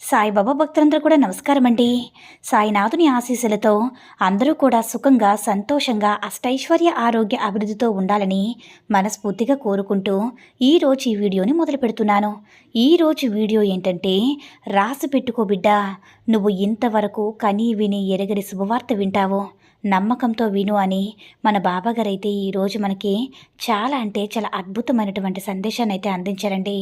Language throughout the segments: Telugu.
సాయిబాబా భక్తులందరూ కూడా నమస్కారం అండి సాయినాథుని ఆశీస్సులతో అందరూ కూడా సుఖంగా సంతోషంగా అష్టైశ్వర్య ఆరోగ్య అభివృద్ధితో ఉండాలని మనస్ఫూర్తిగా కోరుకుంటూ ఈరోజు ఈ వీడియోని మొదలు పెడుతున్నాను. ఈరోజు వీడియో ఏంటంటే రాసి పెట్టుకో బిడ్డ నువ్వు ఇంతవరకు కనీ విని ఎరగని శుభవార్త వింటావో నమ్మకంతో విను అని మన బాబాగారైతే ఈరోజు మనకి చాలా అంటే చాలా అద్భుతమైనటువంటి సందేశాన్ని అయితే అందించారండి.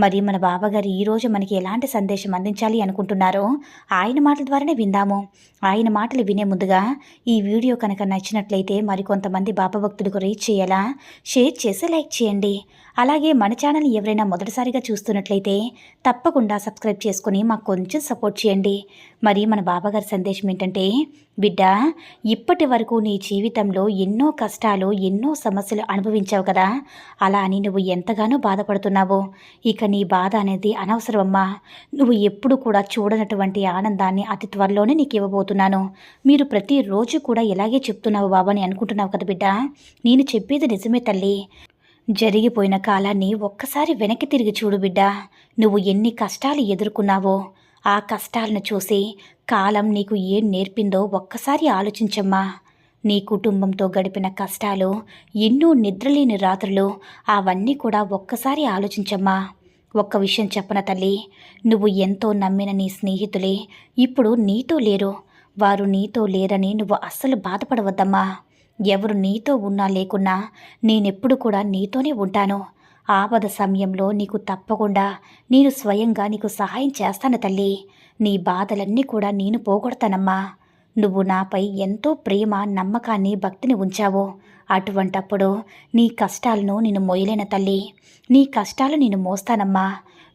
మరి మన బాబాగారు ఈరోజు మనకి ఎలాంటి సందేశం అందించాలి అనుకుంటున్నారో ఆయన మాటల ద్వారానే విందాము. ఆయన మాటలు వినే ముందుగా ఈ వీడియో కనుక నచ్చినట్లయితే మరికొంతమంది బాబా భక్తులకు రీచ్ చేయాలా షేర్ చేసి లైక్ చేయండి. అలాగే మన ఛానల్ ఎవరైనా మొదటిసారిగా చూస్తున్నట్లయితే తప్పకుండా సబ్స్క్రైబ్ చేసుకుని మాకు కొంచెం సపోర్ట్ చేయండి. మరి మన బాబాగారి సందేశం ఏంటంటే బిడ్డ ఇప్పటి వరకు నీ జీవితంలో ఎన్నో కష్టాలు ఎన్నో సమస్యలు అనుభవించావు కదా? అలా అని నువ్వు ఎంతగానో బాధపడుతున్నావు. ఇక నీ బాధ అనేది అనవసరమమ్మా. నువ్వు ఎప్పుడు కూడా చూడనటువంటి ఆనందాన్ని అతి త్వరలోనే నీకు ఇవ్వబోతున్నాను. మీరు ప్రతిరోజు కూడా ఇలాగే చెప్తున్నావు బాబా అని అనుకుంటున్నావు కదా బిడ్డ? నేను చెప్పేది నిజమే తల్లి. జరిగిపోయిన కాలాన్ని ఒక్కసారి వెనక్కి తిరిగి చూడు బిడ్డ. నువ్వు ఎన్ని కష్టాలు ఎదుర్కొన్నావో ఆ కష్టాలను చూసి కాలం నీకు ఏం నేర్పిందో ఒక్కసారి ఆలోచించమ్మా. నీ కుటుంబంతో గడిపిన కష్టాలు ఎన్నో నిద్రలేని రాత్రులు అవన్నీ కూడా ఒక్కసారి ఆలోచించమ్మా. ఒక్క విషయం చెప్పన తల్లి? నువ్వు ఎంతో నమ్మిన నీ స్నేహితులే ఇప్పుడు నీతో లేరు. వారు నీతో లేరని నువ్వు అస్సలు బాధపడవద్దమ్మా. ఎవరు నీతో ఉన్నా లేకున్నా నేనెప్పుడు కూడా నీతోనే ఉంటాను. ఆపద సమయంలో నీకు తప్పకుండా నేను స్వయంగా నీకు సహాయం చేస్తాను తల్లి. నీ బాధలన్నీ కూడా నేను పోగొడతానమ్మా. నువ్వు నాపై ఎంతో ప్రేమ నమ్మకాన్ని భక్తిని ఉంచావు. అటువంటప్పుడు నీ కష్టాలను నేను మోయలేన తల్లి. నీ కష్టాలు నేను మోస్తానమ్మా.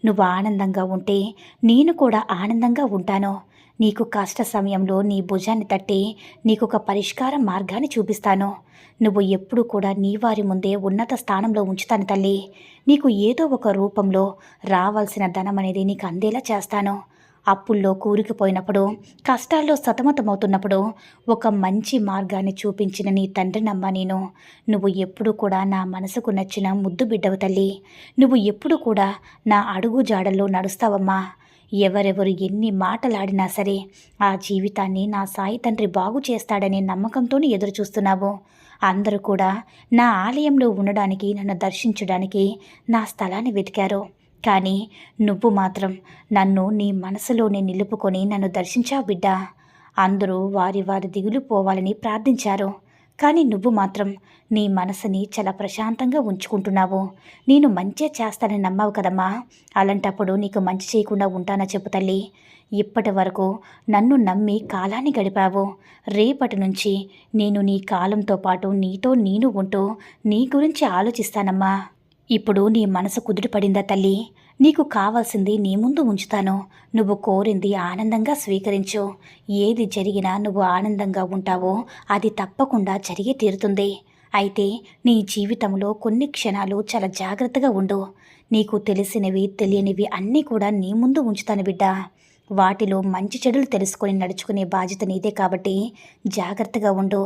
నువ్వు ఆనందంగా ఉంటే నేను కూడా ఆనందంగా ఉంటాను. నీకు కష్ట సమయంలో నీ భుజాన్ని తట్టి నీకు ఒక పరిష్కార మార్గాన్ని చూపిస్తాను. నువ్వు ఎప్పుడు కూడా నీ వారి ముందే ఉన్నత స్థానంలో ఉంచుతాను తల్లి. నీకు ఏదో ఒక రూపంలో రావాల్సిన ధనం అనేది నీకు అందేలా చేస్తాను. అప్పుల్లో కూరుకుపోయినప్పుడు కష్టాల్లో సతమతమవుతున్నప్పుడు ఒక మంచి మార్గాన్ని చూపించిన నీ తండ్రినమ్మ నేను. నువ్వు ఎప్పుడు కూడా నా మనసుకు నచ్చిన ముద్దు బిడ్డవు తల్లి. నువ్వు ఎప్పుడు కూడా నా అడుగు జాడల్లో నడుస్తావమ్మా. ఎవరెవరు ఎన్ని మాటలాడినా సరే ఆ జీవితాన్ని నా సాయి తండ్రి బాగు చేస్తాడనే నమ్మకంతోనే ఎదురు చూస్తున్నావు అందరూ కూడా నా ఆలయంలో ఉండడానికి నన్ను దర్శించడానికి నా స్థలాన్ని వెతికారు. కానీ నువ్వు మాత్రం నన్ను నీ మనసులోనే నిలుపుకొని నన్ను దర్శించావు బిడ్డ. అందరూ వారి వారి దిగులు పోవాలని ప్రార్థించారు. కానీ నువ్వు మాత్రం నీ మనసుని చాలా ప్రశాంతంగా ఉంచుకుంటున్నావు. నేను మంచే చేస్తానని నమ్మావు కదమ్మా. అలాంటప్పుడు నీకు మంచి చేయకుండా ఉంటానా చెప్పు తల్లి. ఇప్పటి వరకు నన్ను నమ్మి కాలాన్ని గడిపావు. రేపటి నుంచి నేను నీ కాలంతో పాటు నీతో నేను ఉంటూ నీ గురించి ఆలోచిస్తానమ్మా. ఇప్పుడు నీ మనసు కుదుటపడిందా తల్లి? నీకు కావాల్సింది నీ ముందు ఉంచుతాను. నువ్వు కోరింది ఆనందంగా స్వీకరించు. ఏది జరిగినా నువ్వు ఆనందంగా ఉంటావో అది తప్పకుండా జరిగే తీరుతుంది. అయితే నీ జీవితంలో కొన్ని క్షణాలు చాలా జాగ్రత్తగా ఉండు. నీకు తెలిసినవి తెలియనివి అన్నీ కూడా నీ ముందు ఉంచుతాను బిడ్డ. వాటిలో మంచి చెడులు తెలుసుకొని నడుచుకునే బాధ్యత నీదే కాబట్టి జాగ్రత్తగా ఉండు.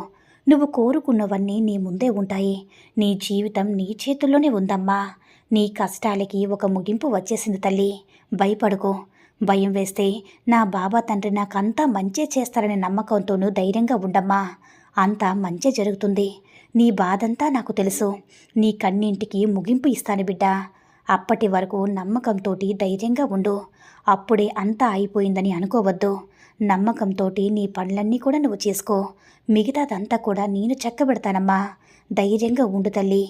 నువ్వు కోరుకున్నవన్నీ నీ ముందే ఉంటాయి. నీ జీవితం నీ చేతుల్లోనే ఉందమ్మా. నీ కష్టాలకి ఒక ముగింపు వచ్చేసింది తల్లి. భయపడుకో. భయం వేస్తే నా బాబా తండ్రి నాకంతా మంచే చేస్తారనే నమ్మకంతోనూ ధైర్యంగా ఉండమ్మా. అంతా మంచే జరుగుతుంది. నీ బాధంతా నాకు తెలుసు. నీ కన్నింటికి ముగింపు ఇస్తాను బిడ్డ. అప్పటి వరకు నమ్మకంతో ధైర్యంగా ఉండు. అప్పుడే అంతా అయిపోయిందని అనుకోవద్దు. నమ్మకంతో నీ పనులన్నీ కూడా నువ్వు చేసుకో. మిగతాదంతా కూడా నేను చక్కబెడతానమ్మా. ధైర్యంగా ఉండు తల్లి.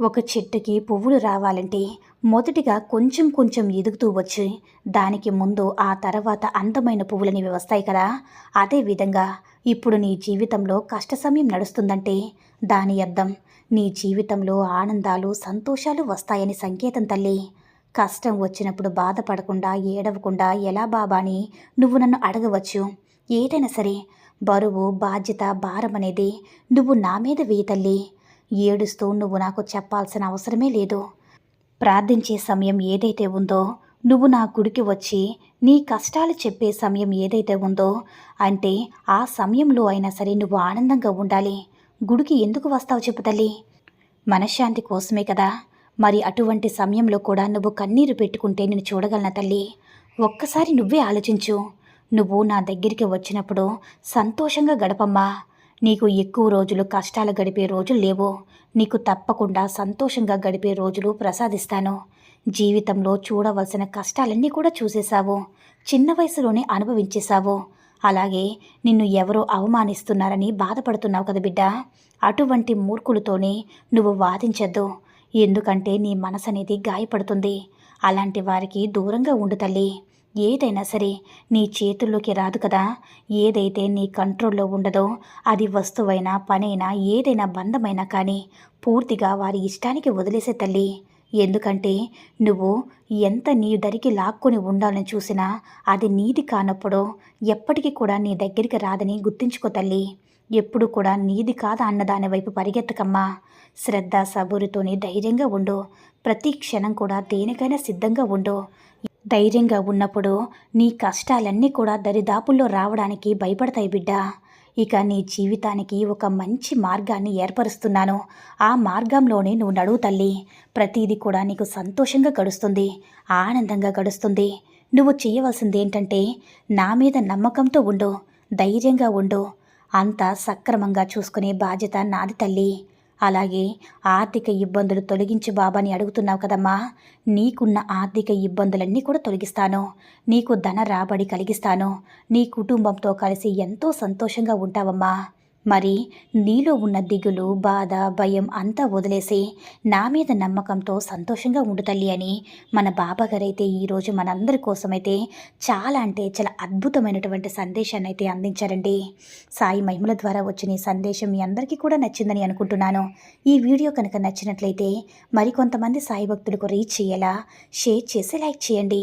ఒక చెట్టుకి పువ్వులు రావాలంటే మొదటిగా కొంచెం కొంచెం ఎదుగుతూ వచ్చి దానికి ముందు ఆ తర్వాత అందమైన పువ్వులని వస్తాయి కదా. అదే విధంగా ఇప్పుడు నీ జీవితంలో కష్ట సమయం నడుస్తుందంటే దాని అర్థం నీ జీవితంలో ఆనందాలు సంతోషాలు వస్తాయని సంకేతం తల్లి. కష్టం వచ్చినప్పుడు బాధపడకుండా ఏడవకుండా ఎలా బాబాని నువ్వు నన్ను అడగవచ్చు? ఏదైనా సరే బరువు బాధ్యత భారం అనేది నువ్వు నా మీద వేయతల్లి ఏడుస్తూ నువ్వు నాకు చెప్పాల్సిన అవసరమే లేదు. ప్రార్థించే సమయం ఏదైతే ఉందో నువ్వు నా గుడికి వచ్చి నీ కష్టాలు చెప్పే సమయం ఏదైతే ఉందో అంటే ఆ సమయంలో అయినా సరే నువ్వు ఆనందంగా ఉండాలి. గుడికి ఎందుకు వస్తావు చెప్పుతల్లి మనశ్శాంతి కోసమే కదా. మరి అటువంటి సమయంలో కూడా నువ్వు కన్నీరు పెట్టుకుంటే నేను చూడగలను తల్లి? ఒక్కసారి నువ్వే ఆలోచించు. నువ్వు నా దగ్గరికి వచ్చినప్పుడు సంతోషంగా గడపమ్మా. నీకు ఎక్కువ రోజులు కష్టాలు గడిపే రోజులు లేవు. నీకు తప్పకుండా సంతోషంగా గడిపే రోజులు ప్రసాదిస్తాను. జీవితంలో చూడవలసిన కష్టాలన్నీ కూడా చూసేశావు. చిన్న వయసులోనే అనుభవించేశావు. అలాగే నిన్ను ఎవరో అవమానిస్తున్నారని బాధపడుతున్నావు కదా బిడ్డ. అటువంటి మూర్ఖులతోనే నువ్వు వాదించద్దు. ఎందుకంటే నీ మనసు అనేది గాయపడుతుంది. అలాంటి వారికి దూరంగా ఉండు తల్లి. ఏదైనా సరే నీ చేతుల్లోకి రాదు కదా. ఏదైతే నీ కంట్రోల్లో ఉండదో అది వస్తువైనా పనైనా ఏదైనా బంధమైనా కానీ పూర్తిగా వారి ఇష్టానికి వదిలేసే తల్లి. ఎందుకంటే నువ్వు ఎంత నీ దరికి లాక్కొని ఉండాలని చూసినా అది నీది కానప్పుడు ఎప్పటికీ కూడా నీ దగ్గరికి రాదని గుర్తుంచుకో తల్లి. ఎప్పుడు కూడా నీది కాదా అన్నదాని వైపు పరిగెత్తకమ్మా. శ్రద్ధ సబూరితోని ధైర్యంగా ఉండు. ప్రతి క్షణం కూడా దేనికైనా సిద్ధంగా ఉండు. ధైర్యంగా ఉన్నప్పుడు నీ కష్టాలన్నీ కూడా దరిదాపుల్లో రావడానికి భయపడతాయి బిడ్డ. ఇక నీ జీవితానికి ఒక మంచి మార్గాన్ని ఏర్పరుస్తున్నాను. ఆ మార్గంలోనే నువ్వు నడువు తల్లి. ప్రతిదీ కూడా నీకు సంతోషంగా గడుస్తుంది. ఆనందంగా గడుస్తుంది. నువ్వు చేయవలసింది ఏంటంటే నా మీద నమ్మకంతో ఉండు. ధైర్యంగా ఉండు. అంతా సక్రమంగా చూసుకునే బాధ్యత నాది తల్లి. అలాగే ఆర్థిక ఇబ్బందులు తొలగించు బాబాని అడుగుతున్నావు కదమ్మా. నీకున్న ఆర్థిక ఇబ్బందులన్నీ కూడా తొలగిస్తాను. నీకు ధన రాబడి కలిగిస్తాను. నీ కుటుంబంతో కలిసి ఎంతో సంతోషంగా ఉంటావమ్మా. మరి నీలో ఉన్న దిగులు బాధ భయం అంతా వదిలేసి నా మీద నమ్మకంతో సంతోషంగా ఉండు తల్లి అని మన బాబాగారైతే ఈరోజు మనందరి కోసమైతే చాలా అంటే చాలా అద్భుతమైనటువంటి సందేశాన్ని అయితే అందించారండి. సాయి మహిమల ద్వారా వచ్చిన ఈ సందేశం మీ అందరికీ కూడా నచ్చిందని అనుకుంటున్నాను. ఈ వీడియో కనుక నచ్చినట్లయితే మరికొంతమంది సాయి భక్తులకు రీచ్ చేయేలా షేర్ చేసి లైక్ చేయండి.